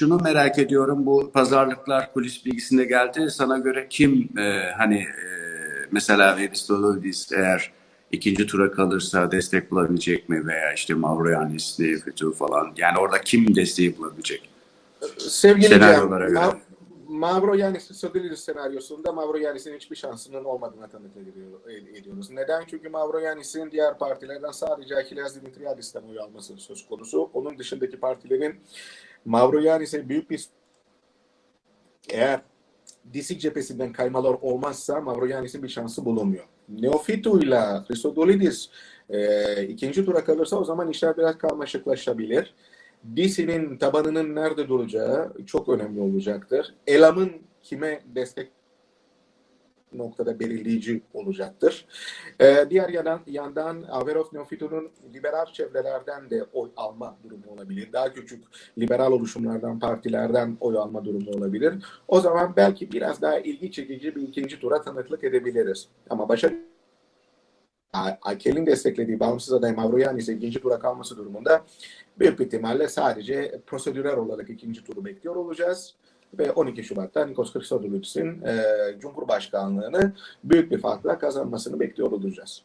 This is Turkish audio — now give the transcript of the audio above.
şunu merak ediyorum. Bu pazarlıklar kulis bilgisinde geldi. Sana göre kim e, hani e, mesela Aristotle's eğer ikinci tura kalırsa destek bulabilecek mi veya işte Mavroyanis, Nefitu falan. Yani orada kim desteği bulabilecek? Sevgili Senaryolara Cem, göre. Ma- Mavro Yanis'in Sodilidis senaryosunda Mavro Yanis'in hiçbir şansının olmadığını tanık ed- ediyoruz. Neden? Çünkü Mavro Yanis'in diğer partilerden sadece Achilles Dimitriadis'ten oy alması söz konusu. Onun dışındaki partilerin Mavro Yanis'e büyük bir eğer Disik cephesinden kaymalar olmazsa Mavroyanis'in bir şansı bulunmuyor. Neofitu ile Christodolidis e, ikinci tura kalırsa o zaman işler biraz karmaşıklaşabilir. DC'nin tabanının nerede duracağı çok önemli olacaktır. Elam'ın kime destek noktada belirleyici olacaktır. Ee, diğer yandan, yandan Averov Neofitu'nun liberal çevrelerden de oy alma durumu olabilir. Daha küçük liberal oluşumlardan, partilerden oy alma durumu olabilir. O zaman belki biraz daha ilgi çekici bir ikinci tura tanıklık edebiliriz. Ama başa Akel'in desteklediği bağımsız aday Mavroyanis ikinci tura kalması durumunda büyük bir ihtimalle sadece prosedürel olarak ikinci turu bekliyor olacağız. Ve 12 Şubat'ta Nikos Christodoulidis'in e, Cumhurbaşkanlığını büyük bir farkla kazanmasını bekliyor olacağız.